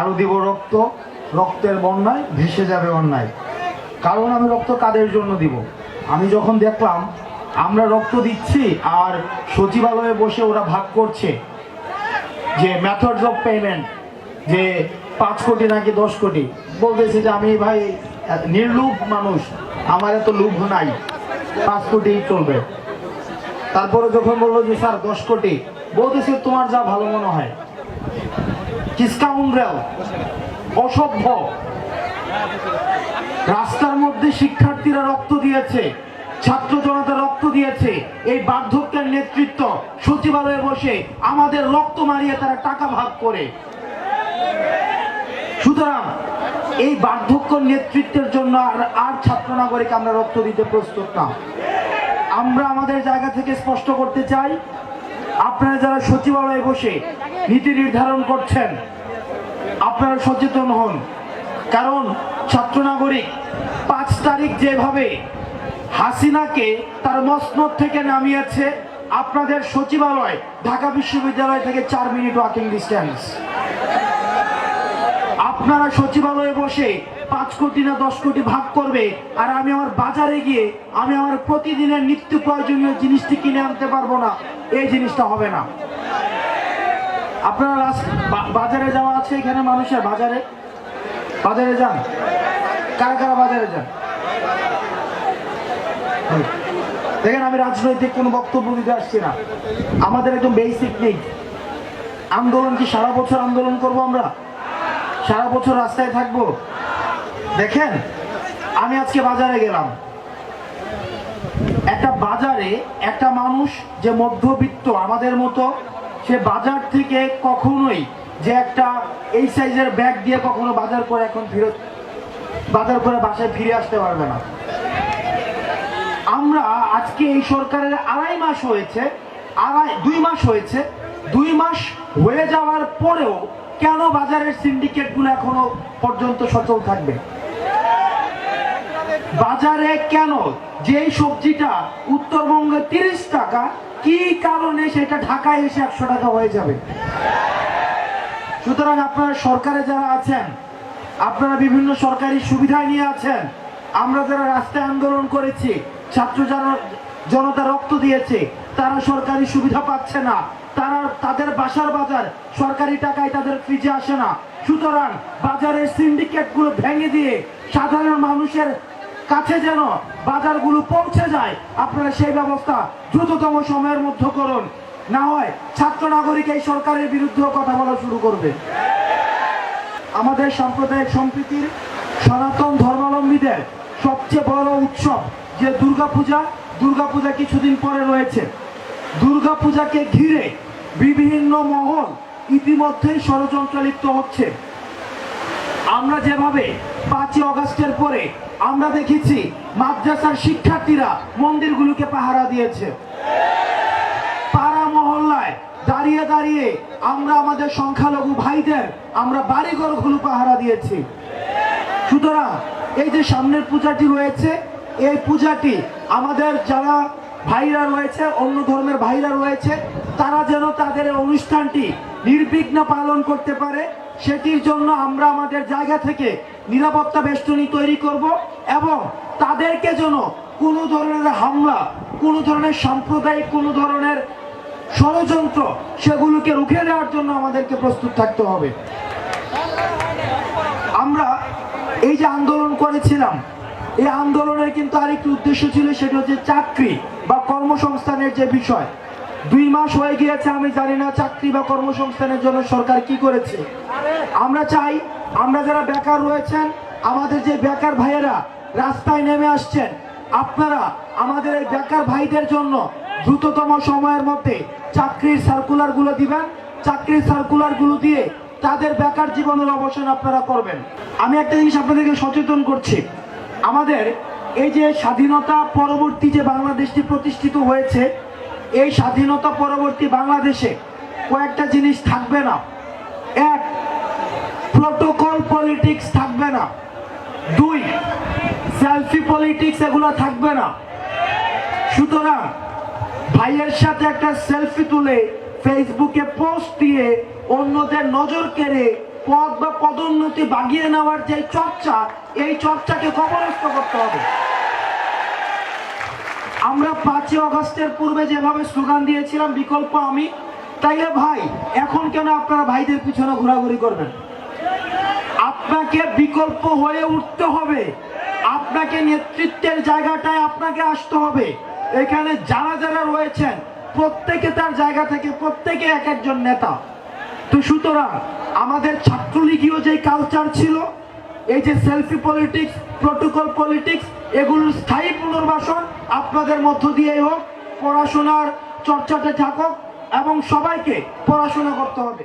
আরও দিব রক্ত, রক্তের বন্যায় ভেসে যাবে অন্যায়। কারণ আমি রক্ত কাদের জন্য দিব? আমি যখন দেখলাম আমরা রক্ত দিচ্ছি আর সচিবালয়ে বসে ওরা ভাগ করছে যে মেথডস অফ পেমেন্ট যে পাঁচ কোটি নাকি দশ কোটি, বলতেছে যে আমি ভাই নির্লোভ মানুষ, আমার এত লুভ নাই, পাঁচ কোটি চলবে। তারপরে যখন বলল যে স্যার দশ কোটি, বলতেছে তোমার যা ভালো মনে হয়। কিসকাউন্ড্রেল অসভ্য। রাস্তার মধ্যে শিক্ষার্থীরা রক্ত দিয়েছে, ছাত্র জনতা রক্ত দিয়েছে, এই বার্ধক্যের নেতৃত্ব সচিবালয়ে বসে আমাদের রক্ত মারিয়ে তারা টাকা ভাগ করে। সুতরাং এই বার্ধক্য নেতৃত্বের জন্য আর আর ছাত্র নাগরিক আমরা রক্ত দিতে প্রস্তুত না। আমরা আমাদের জায়গা থেকে স্পষ্ট করতে চাই আপনারা যারা সচিবালয়ে বসে নীতি নির্ধারণ করছেন, আপনারা সচেতন হন। কারণ ছাত্র নাগরিক পাঁচ তারিখ যেভাবে হাসিনাকে তার মসনদ থেকে নামিয়েছে, আপনাদের সচিবালয়, ঢাকা বিশ্ববিদ্যালয় থেকে চার মিনিট ওয়াকিং ডিস্টেন্স আপনারা সচিবালয়ে বসে পাঁচ কোটি না দশ কোটি ভাগ করবে। আর আমি আমার বাজারে গিয়ে আমি আমার প্রতিদিনের নিত্য প্রয়োজনীয় জিনিসটি কিনে আনতে পারব না। এই জিনিসটা হবে না। আপনারা বাজারে যাওয়া আছে এখানে মানুষের বাজারে? বাজারে যান। কারা কারা বাজারে যান। দেখেন, আমি রাজনৈতিক কোনো বক্তব্য দিতে আসছি না। আমাদের একদম বেসিক নেই আন্দোলন কি সারা বছর আন্দোলন করব আমরা? সারা বছর রাস্তায় থাকব? দেখেন, আমি আজকে বাজারে গেলাম। একটা বাজারে একটা মানুষ যে মধ্যবিত্ত, আমাদের মতো, সে বাজার থেকে কখনোই যে একটা এই সাইজের ব্যাগ দিয়ে কখনো বাজার করে এখন ফেরত, বাজার করে বাসায় ফিরে আসতে পারবে না। আমরা আজকে এই সরকারের আড়াই মাস হয়েছে, আড়াই, দুই মাস হয়েছে, দুই মাস হয়ে যাওয়ার পরেও কেন বাজারের সিন্ডিকেটগুলো এখনও পর্যন্ত সচল থাকবে? বাজারে কেন? যেই সবজিটা উত্তরবঙ্গে তিরিশ টাকা, কি কারণে সেটা ঢাকায় এসে একশো টাকা হয়ে যাবে? সুতরাং আপনারা সরকারে যারা আছেন, আপনারা বিভিন্ন সরকারি সুবিধা নিয়ে আছেন, আমরা যারা রাস্তায় আন্দোলন করেছি, ছাত্র জন- জনতা রক্ত দিয়েছে, তারা সরকারি সুবিধা পাচ্ছে না। তারা, তাদের বাসার বাজার সরকারি টাকায় তাদের ফ্রিজে আসে না। সুতরাং বাজারের সিন্ডিকেটগুলো ভেঙে দিয়ে সাধারণ মানুষের কাছে যেন বাজারগুলো পৌঁছে যায়, আপনারা সেই ব্যবস্থা দ্রুততম সময়ের মধ্যে করুন। না হয় ছাত্র নাগরিক এই সরকারের বিরুদ্ধেও কথা বলা শুরু করবে। আমাদের সাম্প্রদায়িক সম্প্রীতির সনাতন ধর্মাবলম্বীদের সবচেয়ে বড় উৎসব যে দুর্গাপূজা। দুর্গাপূজা কিছুদিন পরে রয়েছে। দুর্গাপূজাকে ঘিরে বিভিন্ন মহল ইতিমধ্যেই ষড়যন্ত্র লিপ্ত হচ্ছে। আমরা যেভাবে পাঁচই অগাস্টের পরে আমরা দেখেছি মাদ্রাসার শিক্ষার্থীরা মন্দিরগুলোকে পাহারা দিয়েছে। পাড়া মহল্লায় দাঁড়িয়ে দাঁড়িয়ে আমরা আমাদের সংখ্যালঘু ভাইদের আমরা বাড়িঘরগুলো পাহারা দিয়েছি। সুতরাং এই যে সামনের পূজাটি রয়েছে, এই পূজাটি আমাদের যারা ভাইরা রয়েছে, অন্য ধর্মের ভাইরা রয়েছে, তারা যেন তাদের অনুষ্ঠানটি নির্বিঘ্ন পালন করতে পারে। সেটির জন্য আমরা আমাদের জায়গা থেকে নিরাপত্তা বেষ্টনী তৈরি করব এবং তাদেরকে যেন কোনো ধরনের হামলা, কোনো ধরনের সাম্প্রদায়িক, কোনো ধরনের ষড়যন্ত্র সেগুলোকে রুখে দেওয়ার জন্য আমাদেরকে প্রস্তুত থাকতে হবে। আমরা এই যে আন্দোলন করেছিলাম, এই আন্দোলনের কিন্তু আরেকটি উদ্দেশ্য ছিল সেটা হচ্ছে চাকরি বা কর্মসংস্থানের যে বিষয় দুই মাস হয়ে গিয়েছে, আমি জানি না চাকরি বা কর্মসংস্থানের জন্য সরকার কি করেছে। আমরা চাই, আমরা যারা বেকার রয়েছেন, আমাদের যে বেকার ভাইয়েরা রাস্তায় নেমে আসছেন, আপনারা আমাদের এই বেকার ভাইদের জন্য দ্রুততম সময়ের মধ্যে চাকরির সার্কুলারগুলো দিবেন। চাকরির সার্কুলারগুলো দিয়ে তাদের বেকার জীবনের অবসান আপনারা করবেন। আমি একটা জিনিস আপনাদেরকে সচেতন করছি। আমাদের এই যে স্বাধীনতা পরবর্তী যে বাংলাদেশটি প্রতিষ্ঠিত হয়েছে এই স্বাধীনতা পরবর্তী বাংলাদেশে কয়েকটা জিনিস থাকবে না। এক প্রোটোকল পলিটিক্স থাকবে না। দুই সেলফি পলিটিক্স এগুলো থাকবে না। সুতরাং ভাইয়ের সাথে একটা সেলফি তুলে ফেসবুকে পোস্ট দিয়ে অন্যদের নজর কেড়ে পদ বা পদোন্নতি বাগিয়ে নেওয়ার যে চর্চা, এই চর্চাকে কবরস্থ করতে হবে। আমরা পাঁচই অগস্টের পূর্বে যেভাবে স্লোগান দিয়েছিলাম, বিকল্প আমি, তাইলে ভাই, এখন কেন আপনারা ভাইদের পিছনে ঘোরাঘুরি করবেন? আপনাকে বিকল্প হয়ে উঠতে হবে। আপনাকে নেতৃত্বের জায়গাটায় আপনাকে আসতে হবে। এখানে যারা যারা রয়েছেন, প্রত্যেকে তার জায়গা থেকে প্রত্যেকে এক একজন নেতা। তো সুতরাং আমাদের ছাত্রলীগীয় যে কালচার ছিল এই যে সেলফি পলিটিক্স প্রোটোকল পলিটিক্স এগুলোর স্থায়ী পুনর্বাসন আপনাদের মধ্য দিয়েই হোক, পড়াশোনার চর্চাতে থাকুক এবং সবাইকে পড়াশোনা করতে হবে।